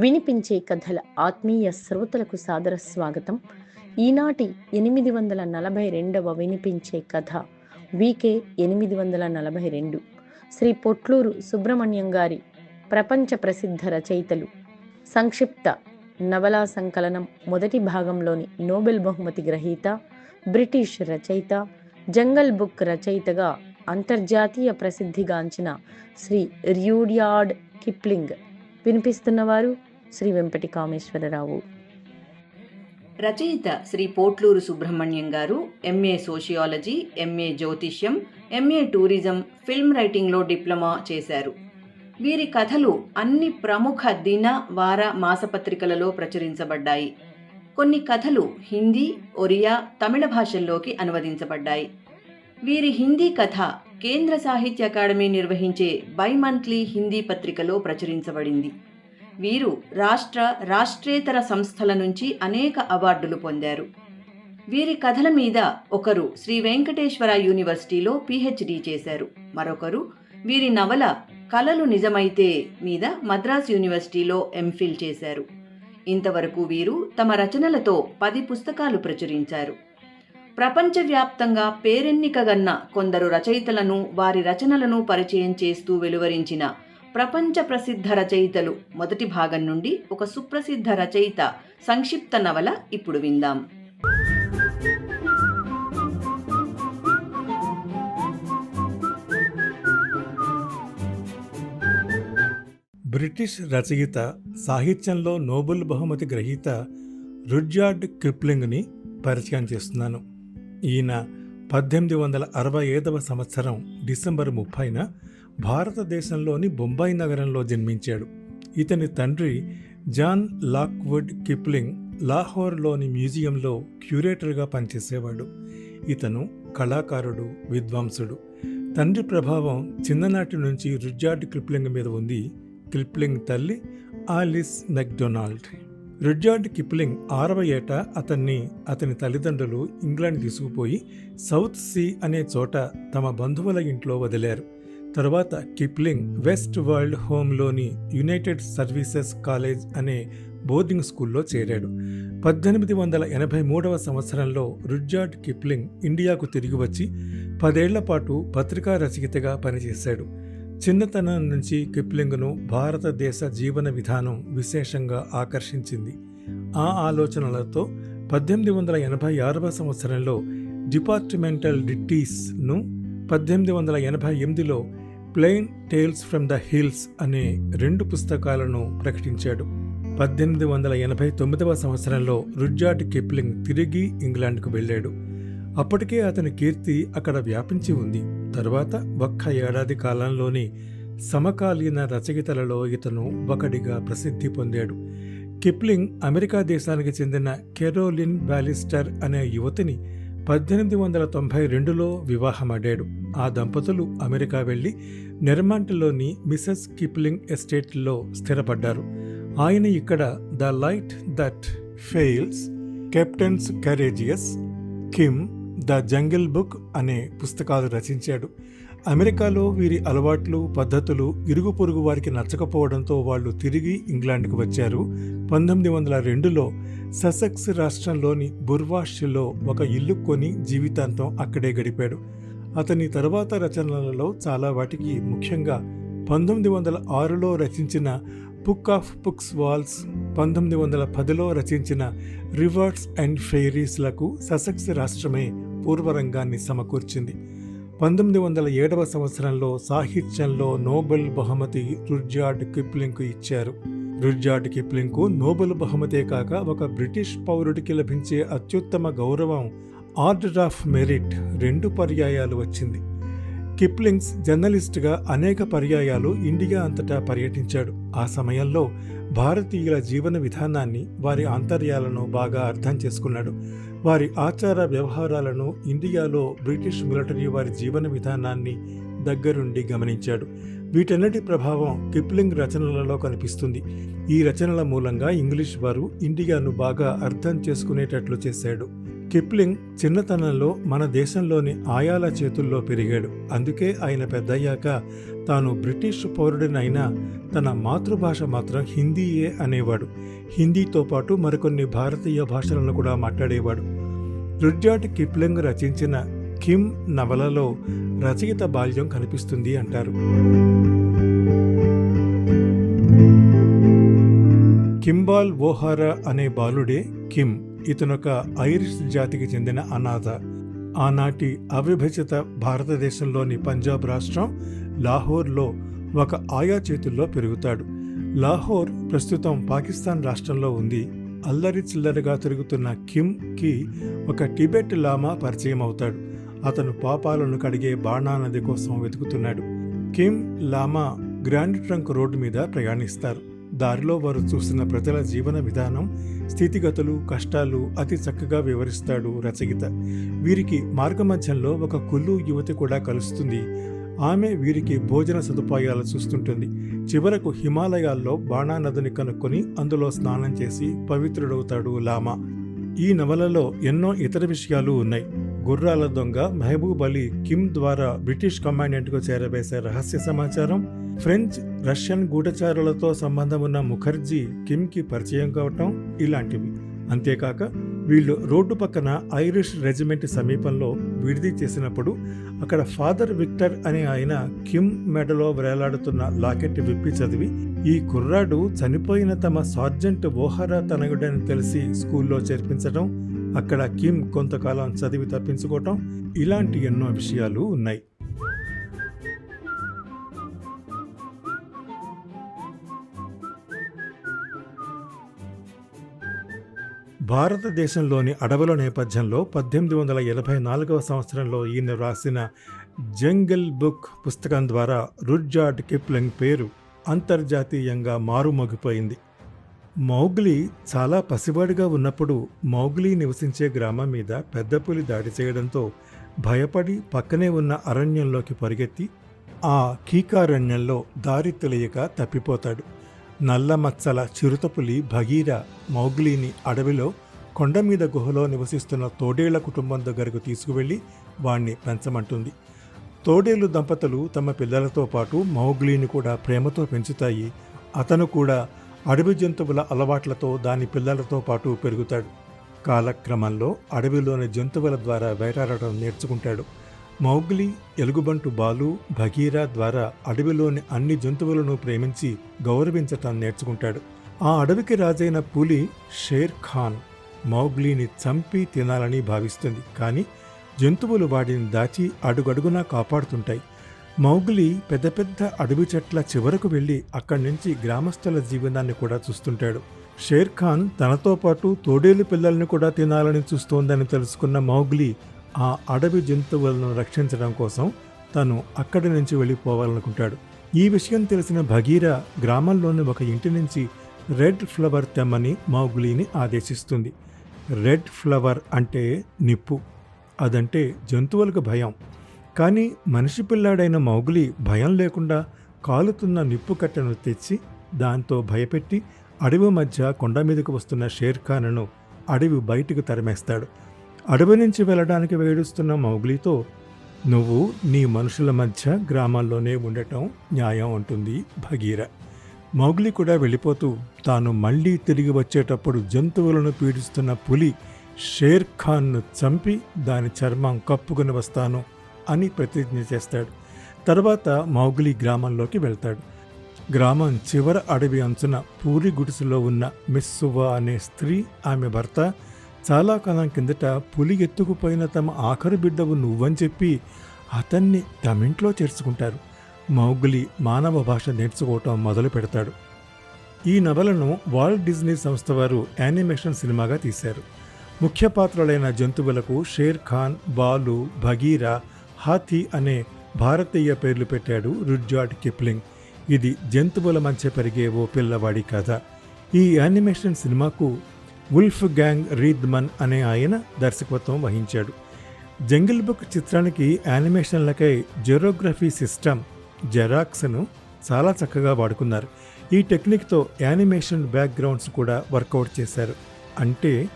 వినిపించే కథల ఆత్మీయ శ్రోతలకు సాదర స్వాగతం. ఈనాటి ఎనిమిది వందల నలభై రెండవ వినిపించే కథ వికే ఎనిమిది వందల నలభై రెండు. శ్రీ పొట్లూరు సుబ్రహ్మణ్యం గారి ప్రపంచ ప్రసిద్ధ రచయితలు. సంక్షిప్త నవలా సంకలనం మొదటి భాగంలోని నోబెల్ బహుమతి గ్రహీత బ్రిటిష్ రచయిత జంగల్ బుక్ రచయితగా అంతర్జాతీయ ప్రసిద్ధిగాంచిన శ్రీ ర్యూడియార్డ్ కిప్లింగ్ వినిపిస్తున్నవారు శ్రీ వెంపటి కామేశ్వరరావు రచయిత Shri Potluru Subrahmanyam garu MA sociology MA జ్యోతిష్యం ఎంఏ టూరిజం ఫిల్మ్ రైటింగ్లో డిప్లొమా చేశారు. వీరి కథలు అన్ని ప్రముఖ దిన వార మాసపత్రికలలో ప్రచురించబడ్డాయి. కొన్ని కథలు హిందీ ఒరియా తమిళ భాషల్లోకి అనువదించబడ్డాయి. వీరి హిందీ కథ కేంద్ర సాహిత్య అకాడమీ నిర్వహించే బైమంత్లీ హిందీ పత్రికలో ప్రచురించబడింది. వీరు రాష్ట్ర రాష్ట్రేతర సంస్థల నుంచి అనేక అవార్డులు పొందారు. వీరి కథల మీద ఒకరు శ్రీ వెంకటేశ్వర యూనివర్సిటీలో పిహెచ్డి చేశారు. మరొకరు వీరి నవల కలలు నిజమైతే మీద మద్రాస్ యూనివర్సిటీలో ఎంఫిల్ చేశారు. ఇంతవరకు వీరు తమ రచనలతో పది పుస్తకాలు ప్రచురించారు. ప్రపంచవ్యాప్తంగా పేరెన్నికగన్న కొందరు రచయితలను వారి రచనలను పరిచయం చేస్తూ వెలువరించిన ప్రపంచ ప్రసిద్ధ రచయితలు. మొదటి భాగం నుండి ఒక సుప్రసిద్ధ రచయిత సంక్షిప్త నవల ఇప్పుడు విందాం. బ్రిటిష్ రచయిత సాహిత్యంలో నోబెల్ బహుమతి గ్రహీత రుడ్జార్డ్ కిప్లింగ్ని పరిచయం చేస్తున్నాను. ఈయన పద్దెనిమిది వందల అరవై ఐదవ సంవత్సరం డిసెంబర్ ముప్పైన భారతదేశంలోని బొంబాయి నగరంలో జన్మించాడు. ఇతని తండ్రి జాన్ లాక్వుడ్ కిప్లింగ్ లాహోర్లోని మ్యూజియంలో క్యూరేటర్గా పనిచేసేవాడు. ఇతను కళాకారుడు విద్వాంసుడు. తండ్రి ప్రభావం చిన్ననాటి నుంచి రుడ్జార్డ్ క్రిప్లింగ్ మీద ఉంది. క్రిప్లింగ్ తల్లి ఆలిస్ మెక్డొనాల్డ్. రుడ్యార్డ్ కిప్లింగ్ ఆరవ ఏట అతన్ని అతని తల్లిదండ్రులు ఇంగ్లాండ్ తీసుకుపోయి సౌత్ సీ అనే చోట తమ బంధువుల ఇంట్లో వదిలారు. తరువాత కిప్లింగ్ వెస్ట్ వరల్డ్ హోమ్లోని యునైటెడ్ సర్వీసెస్ కాలేజ్ అనే బోర్డింగ్ స్కూల్లో చేరాడు. పద్దెనిమిది వందల ఎనభై మూడవ సంవత్సరంలో రుడ్జార్డ్ కిప్లింగ్ ఇండియాకు తిరిగి వచ్చి పదేళ్ళ పాటు పత్రికా రచయితగా పనిచేశాడు. చిన్నతనం నుంచి కిప్లింగ్ను భారతదేశ జీవన విధానం విశేషంగా ఆకర్షించింది. ఆ ఆలోచనలతో పద్దెనిమిది వందల ఎనభై ఆరవ సంవత్సరంలో డిపార్ట్మెంటల్ డిట్టీస్ను పద్దెనిమిది వందల ఎనభై ఎనిమిదిలో Plain Tales from the Hills అనే రెండు పుస్తకాలను ప్రకటించాడు. పద్దెనిమిది వందల ఎనభై తొమ్మిదవ సంవత్సరంలో రుడ్జార్డ్ కిప్లింగ్ తిరిగి ఇంగ్లాండ్కు వెళ్ళాడు. అప్పటికే అతని కీర్తి అక్కడ వ్యాపించి ఉంది. తరువాత ఒక్క ఏడాది కాలంలోని సమకాలీన రచయితలలో ఇతను ఒకడిగా ప్రసిద్ధి పొందాడు. కిప్లింగ్ అమెరికా దేశానికి చెందిన కెరోలిన్ బ్యాలిస్టర్ అనే యువతిని పద్దెనిమిది వందల తొంభై రెండులో వివాహమాడాడు ఆ దంపతులు అమెరికా వెళ్ళి నెర్మాంట్లోని మిసెస్ కిప్లింగ్ ఎస్టేట్లో స్థిరపడ్డారు. ఆయన ఇక్కడ The Light that Fails Captains Courageous Kim the Jungle Book అనే పుస్తకాలు రచించాడు. అమెరికాలో వీరి అలవాట్లు పద్ధతులు ఇరుగు పొరుగు వారికి నచ్చకపోవడంతో వాళ్ళు తిరిగి ఇంగ్లాండ్కు వచ్చారు. పంతొమ్మిది వందల రెండులో ససెక్స్ రాష్ట్రంలోని బుర్వాష్లో ఒక ఇల్లు కొని జీవితాంతం అక్కడే గడిపాడు. అతని తరువాత రచనలలో చాలా వాటికి ముఖ్యంగా పంతొమ్మిది వందల ఆరులో రచించిన బుక్ ఆఫ్ బుక్స్ వాల్స్ పంతొమ్మిది వందల పదిలో రచించిన రివర్స్ అండ్ ఫెయిరీస్లకు ససెక్స్ రాష్ట్రమే పూర్వరంగాన్ని సమకూర్చింది. పంతొమ్మిది వందల ఏడవ సంవత్సరంలో సాహిత్యంలో నోబెల్ బహుమతి రుడ్జార్డ్ కిప్లింగ్కు ఇచ్చారు. రుడ్జార్డ్ కిప్లింగ్కు నోబెల్ బహుమతే కాక ఒక బ్రిటిష్ పౌరుడికి లభించే అత్యుత్తమ గౌరవం ఆర్డర్ ఆఫ్ మెరిట్ రెండు పర్యాయాలు వచ్చింది. కిప్లింగ్స్ జర్నలిస్ట్గా అనేక పర్యాయాలు ఇండియా అంతటా పర్యటించాడు. ఆ సమయంలో భారతీయుల జీవన విధానాన్ని వారి ఆంతర్యాలను బాగా అర్థం చేసుకున్నాడు. వారి ఆచార వ్యవహారాలను ఇండియాలో బ్రిటిష్ మిలిటరీ వారి జీవన విధానాన్ని దగ్గరుండి గమనించాడు. వీటన్నిటి ప్రభావం కిప్లింగ్ రచనలలో కనిపిస్తుంది. ఈ రచనల మూలంగా ఇంగ్లీష్ వారు ఇండియాను బాగా అర్థం చేసుకునేటట్లు చేశాడు. కిప్లింగ్ చిన్నతనంలో మన దేశంలోని ఆయాల చేతుల్లో పెరిగాడు. అందుకే ఆయన పెద్దయ్యాక తాను బ్రిటిష్ పౌరుడినైనా తన మాతృభాష మాత్రం హిందీయే అనేవాడు. హిందీతో పాటు మరికొన్ని భారతీయ భాషలను కూడా మాట్లాడేవాడు. రుడ్జార్డ్ కిప్లింగ్ రచించిన కిమ్ నవలలో రచయిత బాల్యం కనిపిస్తుంది అంటారు. కింబాల్ ఓహారా అనే బాలుడే కిమ్. ఇతనొక ఐరిష్ జాతికి చెందిన అనాథ. ఆనాటి అవిభజిత భారతదేశంలోని పంజాబ్ రాష్ట్రం లాహోర్లో ఒక ఆయా చేతుల్లో పెరుగుతాడు. లాహోర్ ప్రస్తుతం పాకిస్తాన్ రాష్ట్రంలో ఉంది. అల్లరి చిల్లరగా తిరుగుతున్న కిమ్కి ఒక టిబెట్ లామా పరిచయం అవుతాడు అతను పాపాలను కడిగే బాణా నది కోసం వెతుకుతున్నాడు. Kim lama Grand Trunk Road మీద ప్రయాణిస్తారు. దారిలో వారు చూసిన ప్రజల జీవన విధానం స్థితిగతులు కష్టాలు అతి చక్కగా వివరిస్తాడు రచయిత. వీరికి మార్గమధ్యంలో ఒక కుల్లు యువతి కూడా కలుస్తుంది. ఆమె వీరికి భోజన సదుపాయాలు చూస్తుంటుంది. చివరకు హిమాలయాల్లో బాణా నదిని కనుక్కొని అందులో స్నానం చేసి పవిత్రుడవుతాడు లామా. ఈ నవలలో ఎన్నో ఇతర విషయాలు ఉన్నాయి. గుర్రాల దొంగ మహబూబ్ అలీ కిమ్ ద్వారా బ్రిటిష్ కమాండెంట్కు చేరవేసే రహస్య సమాచారం ఫ్రెంచ్ రష్యన్ గూఢచారులతో సంబంధం ఉన్న ముఖర్జీ కిమ్కి పరిచయం కావటం ఇలాంటివి. అంతేకాక వీళ్ళు రోడ్డు పక్కన ఐరిష్ రెజిమెంట్ సమీపంలో విడిది చేసినప్పుడు అక్కడ ఫాదర్ విక్టర్ అనే ఆయన కిమ్ మెడలో వేలాడుతున్న లాకెట్ విప్పి చదివి ఈ కుర్రాడు చనిపోయిన తమ సార్జెంట్ ఓహరా తనయుడని తెలిసి స్కూల్లో చేర్పించడం అక్కడ కిమ్ కొంతకాలం చదివి తప్పించుకోవటం ఇలాంటి ఎన్నో విషయాలు ఉన్నాయి. భారతదేశంలోని అడవుల నేపథ్యంలో పద్దెనిమిది వందల ఎనభై నాలుగవ సంవత్సరంలో ఈయన రాసిన జంగిల్ బుక్ పుస్తకం ద్వారా రుడ్జార్డ్ కిప్లింగ్ పేరు అంతర్జాతీయంగా మారుమోగిపోయింది. మౌగ్లీ చాలా పసివాడిగా ఉన్నప్పుడు మౌగ్లీ నివసించే గ్రామం మీద పెద్ద పులి దాడి చేయడంతో భయపడి పక్కనే ఉన్న అరణ్యంలోకి పరిగెత్తి ఆ కీకారణ్యంలో దారి తెలియక తప్పిపోతాడు. నల్లమచ్చల చిరుతపులి భగీర మౌగ్లీని అడవిలో కొండ మీద గుహలో నివసిస్తున్న తోడేళ్ళ కుటుంబం దగ్గరకు తీసుకువెళ్ళి వాణ్ణి పెంచమంటుంది. తోడేలు దంపతులు తమ పిల్లలతో పాటు మౌగ్లీని కూడా ప్రేమతో పెంచుతాయి. అతను కూడా అడవి జంతువుల అలవాట్లతో దాని పిల్లలతో పాటు పెరుగుతాడు. కాలక్రమంలో అడవిలోని జంతువుల ద్వారా వేటాడటం నేర్చుకుంటాడు. మౌగ్లీ ఎలుగుబంటు బాలు భగీరా ద్వారా అడవిలోని అన్ని జంతువులను ప్రేమించి గౌరవించటం నేర్చుకుంటాడు. ఆ అడవికి రాజైన పులి షేర్ ఖాన్ మౌగ్లీని చంపి తినాలని భావిస్తుంది. కానీ జంతువులు వాటిని దాచి అడుగడుగునా కాపాడుతుంటాయి. మౌగ్లీ పెద్ద పెద్ద అడవి చెట్ల చివరకు వెళ్ళి అక్కడి నుంచి గ్రామస్తుల జీవనాన్ని కూడా చూస్తుంటాడు. షేర్ ఖాన్ తనతో పాటు తోడేలు పిల్లల్ని కూడా తినాలని చూస్తోందని తెలుసుకున్న మౌగ్లీ ఆ అడవి జంతువులను రక్షించడం కోసం తను అక్కడి నుంచి వెళ్ళిపోవాలనుకుంటాడు. ఈ విషయం తెలిసిన భగీర గ్రామంలోని ఒక ఇంటి నుంచి రెడ్ ఫ్లవర్ తెమ్మని మౌగులీని ఆదేశిస్తుంది. రెడ్ ఫ్లవర్ అంటే నిప్పు అదంటే జంతువులకు భయం. కానీ మనిషి పిల్లాడైన మౌగులి భయం లేకుండా కాలుతున్న నిప్పు కట్టెను తెచ్చి దాంతో భయపెట్టి అడవి మధ్య కొండ మీదకు వస్తున్న షేర్ ఖాన్ను అడవి బయటకు తరిమేస్తాడు. అడవి నుంచి వెళ్ళడానికి వేడుస్తున్న మౌగ్లీతో నువ్వు నీ మనుషుల మధ్య గ్రామాల్లోనే ఉండటం న్యాయం అంటుంది భగీర. మౌగ్లీ కూడా వెళ్ళిపోతూ తాను మళ్ళీ తిరిగి వచ్చేటప్పుడు జంతువులను పీడిస్తున్న పులి షేర్ ఖాన్ను చంపి దాని చర్మం కప్పుకుని వస్తాను అని ప్రతిజ్ఞ చేస్తాడు. తర్వాత మౌగ్లీ గ్రామంలోకి వెళ్తాడు. గ్రామం చివర అడవి అంచున పూరి గుడిసెలో ఉన్న మిస్సువా అనే స్త్రీ ఆమె భర్త చాలా కాలం కిందట పులి ఎత్తుకుపోయిన తమ ఆఖరు బిడ్డవు నువ్వని చెప్పి అతన్ని తమింట్లో చేర్చుకుంటారు. మౌగులి మానవ భాష నేర్చుకోవటం మొదలు పెడతాడు. ఈ నవలను వాల్ట్ డిజ్నీ సంస్థ వారు యానిమేషన్ సినిమాగా తీశారు. ముఖ్య పాత్రలైన జంతువులకు షేర్ ఖాన్ బాలు భగీరా హాథీ అనే భారతీయ పేర్లు పెట్టాడు రుడ్జార్డ్ కిప్లింగ్. ఇది జంతువుల మధ్య పెరిగే ఓ పిల్లవాడి కథ. ఈ యానిమేషన్ సినిమాకు ఉల్ఫ్ గ్యాంగ్ రీద్మన్ అనే ఆయన దర్శకత్వం వహించాడు. జంగిల్ బుక్ చిత్రానికి యానిమేషన్లకై జెరోగ్రఫీ సిస్టమ్ జెరాక్స్ను చాలా చక్కగా వాడుకున్నారు. ఈ టెక్నిక్తో యానిమేషన్ బ్యాక్గ్రౌండ్స్ కూడా వర్కౌట్ చేశారు. అంటే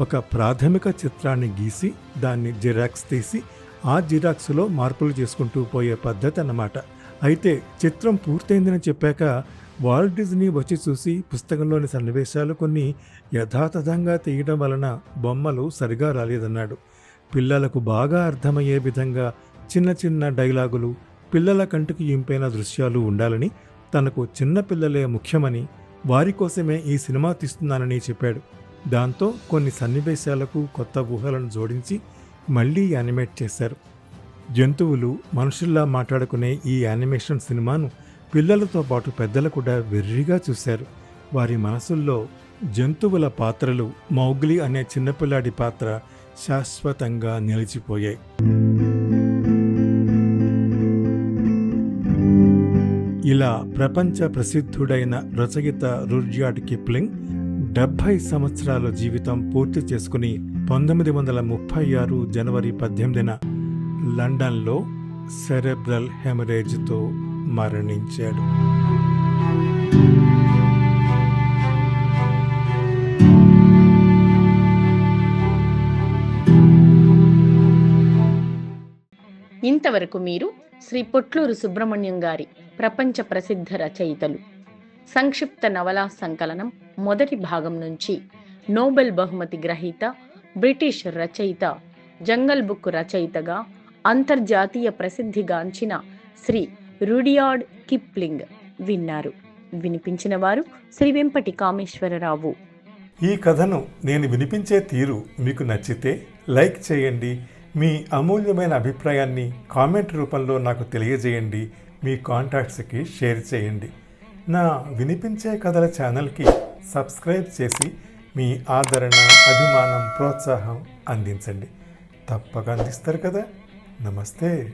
ఒక ప్రాథమిక చిత్రాన్ని గీసి దాన్ని జిరాక్స్ తీసి ఆ జిరాక్స్లో మార్పులు చేసుకుంటూ పోయే పద్ధతి అన్నమాట అయితే చిత్రం పూర్తయిందని చెప్పాక వాల్ట్ డిజ్నీ వచ్చి చూసి పుస్తకంలోని సన్నివేశాలు కొన్ని యథాతథంగా తీయడం వలన బొమ్మలు సరిగా రాలేదన్నాడు. పిల్లలకు బాగా అర్థమయ్యే విధంగా చిన్న చిన్న డైలాగులు పిల్లల కంటికి ఇంపైన దృశ్యాలు ఉండాలని తనకు చిన్న పిల్లలే ముఖ్యమని వారి కోసమే ఈ సినిమా తీస్తున్నానని చెప్పాడు. దాంతో కొన్ని సన్నివేశాలకు కొత్త ఊహలను జోడించి మళ్ళీ యానిమేట్ చేశారు. జంతువులు మనుషుల్లా మాట్లాడుకునే ఈ యానిమేషన్ సినిమాను పిల్లలతో పాటు పెద్దలు కూడా వెర్రిగా చూశారు. వారి మనసుల్లో జంతువుల పాత్రలు మౌగ్లి అనే చిన్నపిల్లాడి పాత్ర శాశ్వతంగా నిలిచిపోయాయి. ఇలా ప్రపంచ ప్రసిద్ధుడైన రచయిత రుర్జాడ్ కిప్లింగ్ డెబ్భై సంవత్సరాల జీవితం పూర్తి చేసుకుని పంతొమ్మిది వందల ముప్పై ఆరు జనవరి పద్దెనిమిదిన లండన్లో సెరెబ్రల్ హెమరేజ్తో మరణించాడు. ఇంతవరకు మీరు శ్రీ పొట్లూరు సుబ్రహ్మణ్యం గారి ప్రపంచ ప్రసిద్ధ రచయితలు. సంక్షిప్త నవలా సంకలనం మొదటి భాగం నుంచి నోబెల్ బహుమతి గ్రహీత బ్రిటిష్ రచయిత జంగల్ బుక్ రచయితగా అంతర్జాతీయ ప్రసిద్ధిగాంచిన శ్రీ రుడియార్డ్ కిప్లింగ్ విన్నారు. వినిపించిన వారు శ్రీ వెంపటి కామేశ్వరరావు. ఈ కథను నేను వినిపించే తీరు మీకు నచ్చితే లైక్ చేయండి. మీ అమూల్యమైన అభిప్రాయాన్ని కామెంట్ రూపంలో నాకు తెలియజేయండి. మీ కాంటాక్ట్స్కి షేర్ చేయండి. నా వినిపించే కథల ఛానల్కి సబ్స్క్రైబ్ చేసి మీ ఆదరణ అభిమానం ప్రోత్సాహం అందించండి. తప్పక అందిస్తారు కదా. నమస్తే.